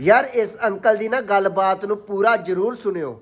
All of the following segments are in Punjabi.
ਯਾਰ ਇਸ ਅੰਕਲ ਦੀ ਨਾ ਗੱਲਬਾਤ ਨੂੰ ਪੂਰਾ ਜ਼ਰੂਰ ਸੁਣਿਓ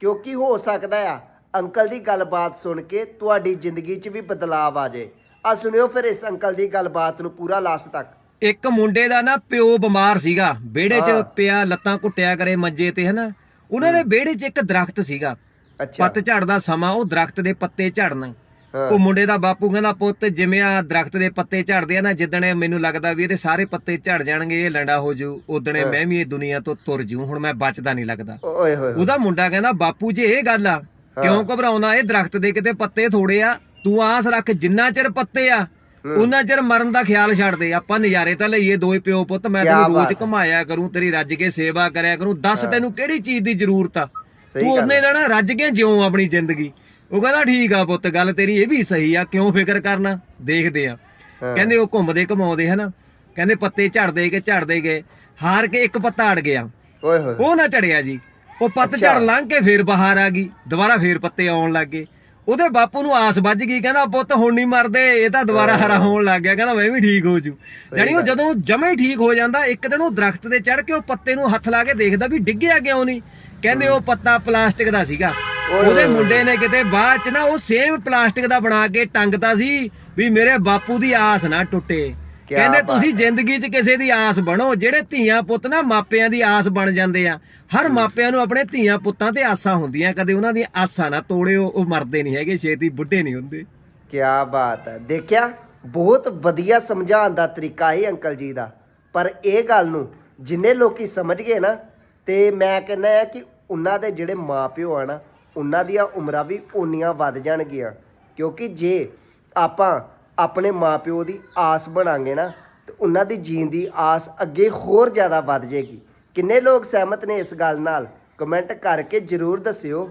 ਕਿਉਂਕਿ ਹੋ ਸਕਦਾ ਆ ਅੰਕਲ ਦੀ ਗੱਲਬਾਤ ਸੁਣ ਕੇ ਤੁਹਾਡੀ ਜ਼ਿੰਦਗੀ 'ਚ ਵੀ ਬਦਲਾਅ ਆ ਜਾਏ ਆ ਸੁਣਿਓ ਫਿਰ ਇਸ ਅੰਕਲ ਦੀ ਗੱਲਬਾਤ ਨੂੰ ਪੂਰਾ ਲਾਸਟ ਤੱਕ। ਇੱਕ ਮੁੰਡੇ ਦਾ ਨਾ ਪਿਓ ਬਿਮਾਰ ਸੀਗਾ ਵਿਹੜੇ 'ਚ ਹਾਂ। ਪਿਆ ਲੱਤਾਂ ਘੁੱਟਿਆ ਕਰੇ ਮੰਜੇ ਤੇ ਹਨਾ? ਉਹਨਾਂ ਦੇ ਵਿਹੜੇ 'ਚ ਇੱਕ ਦਰਖਤ ਸੀਗਾ। ਅੱਛਾ। ਪੱਤ ਝੜਦਾ ਸਮਾਂ ਉਹ ਦਰਖਤ ਦੇ ਪੱਤੇ ਝੜਨਾ। ਉਹ ਮੁੰਡੇ ਦਾ ਬਾਪੂ ਕਹਿੰਦਾ ਪੁੱਤ ਜਿਵੇਂ ਆ ਦਰਖਤ ਦੇ ਪੱਤੇ ਝੜਦੇ ਆ ਨਾ ਜਿੱਦਣ ਮੈਨੂੰ ਲੱਗਦਾ ਵੀ ਇਹਦੇ ਸਾਰੇ ਪੱਤੇ ਝੜ ਜਾਣਗੇ ਇਹ ਲੰਡਾ ਹੋ ਜੂ ਉਦਣੇ ਮੈਂ ਵੀ ਇਹ ਦੁਨੀਆ ਤੋਂ ਤੁਰ ਜੂ ਹੁਣ ਮੈਂ ਬਚਦਾ ਨਹੀਂ ਲੱਗਦਾ। ਓਏ ਹੋਏ ਹੋਏ। ਉਹਦਾ ਮੁੰਡਾ ਕਹਿੰਦਾ ਬਾਪੂ ਜੀ ਇਹ ਗੱਲ ਆ ਕਿਉਂ ਘਬਰਾਉਣਾ? ਇਹ ਦਰਖਤ ਦੇ ਕਿਤੇ ਪੱਤੇ ਥੋੜੇ ਆ ਤੂੰ ਆਸ ਰੱਖ ਜਿੰਨਾ ਚਿਰ ਪੱਤੇ ਆ ਉਹਨਾਂ ਚਿਰ ਮਰਨ ਦਾ ਖਿਆਲ ਛੱਡ ਦੇ। ਆਪਾਂ ਨਜ਼ਾਰੇ ਤਾਂ ਲਈਏ ਦੋਏ ਪਿਓ ਪੁੱਤ ਮੈਂ ਤੈਨੂੰ ਰੋਜ਼ ਘੁਮਾਇਆ ਕਰੂੰ ਤੇਰੀ ਰੱਜ ਕੇ ਸੇਵਾ ਕਰਿਆ ਕਰੂੰ। ਦੱਸ ਤੈਨੂੰ ਕਿਹੜੀ ਚੀਜ਼ ਦੀ ਜ਼ਰੂਰਤ ਆ? ਤੂੰ ਉਹਨੇ ਲੈਣਾ ਰੱਜ ਕੇ ਜਿਉਂ ਆਪਣੀ ਜ਼ਿੰਦਗੀ। ਉਹ ਕਹਿੰਦਾ ਠੀਕ ਆ ਪੁੱਤ ਗੱਲ ਤੇਰੀ ਇਹ ਵੀ ਸਹੀ ਆ ਕਿਉਂ ਫਿਕਰ ਕਰਨਾ? ਦੇਖਦੇ ਆ। ਕਹਿੰਦੇ ਉਹ ਘੁੰਮਦੇ ਘਮਾਉਂਦੇ ਹਨਾ। ਕਹਿੰਦੇ ਪੱਤੇ ਝੜਦੇ ਗਏ ਝੜਦੇ ਗਏ। ਹਾਰ ਕੇ ਇੱਕ ਪੱਤਾ ਅੜ ਗਿਆ। ਓਏ ਹੋਏ। ਉਹ ਨਾ ਝੜਿਆ ਜੀ। ਉਹ ਪੱਤ ਝੜ ਲੰਘ ਕੇ ਫੇਰ ਬਾਹਰ ਆ ਗਈ। ਦੁਬਾਰਾ ਫੇਰ ਪੱਤੇ ਆਉਣ ਲੱਗ ਗਏ। ਉਹਦੇ ਬਾਪੂ ਨੂੰ ਆਸ ਵੱਜ ਗਈ ਕਹਿੰਦਾ ਪੁੱਤ ਹੁਣ ਨਹੀਂ ਮਰਦੇ ਇਹ ਤਾਂ ਦੁਬਾਰਾ ਹਰਾ ਹੋਣ ਲੱਗ ਗਿਆ। ਕਹਿੰਦਾ ਮੈਂ ਵੀ ਠੀਕ ਹੋ ਜੂ। ਜਾਣੀ ਉਹ ਜਦੋਂ ਜਮੇ ਹੀ ਠੀਕ ਹੋ ਜਾਂਦਾ ਇੱਕ ਦਿਨ ਉਹ ਦਰਖਤ ਤੇ ਚੜ ਕੇ ਉਹ ਪੱਤੇ ਨੂੰ ਹੱਥ ਲਾ ਕੇ ਦੇਖਦਾ ਵੀ ਡਿੱਗਿਆ ਕਿਉਂ ਨਹੀਂ ਕਹਿੰਦੇ ਉਹ ਪੱਤਾ ਪਲਾਸਟਿਕ ਦਾ ਸੀਗਾ। ਉਹਦੇ ਮੁੰਡੇ ਨੇ ਕਿਤੇ ਬਾਅਦ ਚ ਨਾ ਉਹ ਸੇਮ ਪਲਾਸਟਿਕ ਦਾ ਬਣਾ ਕੇ ਟੰਗਤਾ ਸੀ ਵੀ ਮੇਰੇ ਬਾਪੂ ਦੀ ਆਸ ਨਾ ਟੁੱਟੇ। ਕਹਿੰਦੇ ਤੁਸੀਂ ਜ਼ਿੰਦਗੀ 'ਚ ਕਿਸੇ ਦੀ ਆਸ ਬਣੋ ਜਿਹੜੇ ਧੀਆਂ ਪੁੱਤ ਨਾ ਮਾਪਿਆਂ ਦੀ ਆਸ ਬਣ ਜਾਂਦੇ ਆ। ਹਰ ਮਾਪਿਆਂ ਨੂੰ ਆਪਣੇ ਧੀਆਂ ਪੁੱਤਾਂ ਤੇ ਆਸਾਂ ਹੁੰਦੀਆਂ ਕਦੇ ਉਹਨਾਂ ਦੀਆਂ ਆਸਾਂ ਨਾ ਤੋੜਿਓ ਉਹ ਮਰਦੇ ਨਹੀਂ ਹੈਗੇ ਛੇਤੀ ਬੁੱਢੇ ਨਹੀਂ ਹੁੰਦੇ। ਕਿਆ ਬਾਤ ਹੈ। ਦੇਖਿਆ ਬਹੁਤ ਵਧੀਆ ਸਮਝਾਉਣ ਦਾ ਤਰੀਕਾ ਹੈ ਅੰਕਲ ਜੀ ਦਾ। ਪਰ ਇਹ ਗੱਲ ਨੂੰ ਜਿੰਨੇ ਲੋਕੀ ਸਮਝ ਗਏ ਨਾ ਤੇ ਮੈਂ ਕਹਿੰਦਾ ਆ ਕਿ ਉਹਨਾਂ ਦੇ ਜਿਹੜੇ ਮਾਪਿਓ ਆ ਨਾ ਉਹਨਾਂ ਦੀਆਂ ਉਮਰਾਂ ਵੀ ਓਨੀਆਂ ਵੱਧ ਜਾਣਗੀਆਂ। ਕਿਉਂਕਿ ਜੇ ਆਪਾਂ ਆਪਣੇ ਮਾਪਿਓ ਦੀ ਆਸ ਬਣਾਂਗੇ ਨਾ, ਤੇ ਉਹਨਾਂ ਦੀ ਜੀਣ ਦੀ ਆਸ ਅੱਗੇ ਹੋਰ ਜ਼ਿਆਦਾ ਵੱਧ ਜਾਏਗੀ। ਕਿੰਨੇ ਲੋਕ ਸਹਿਮਤ ਨੇ ਇਸ ਗੱਲ ਨਾਲ? ਕਮੈਂਟ ਕਰਕੇ ਜਰੂਰ ਦੱਸਿਓ।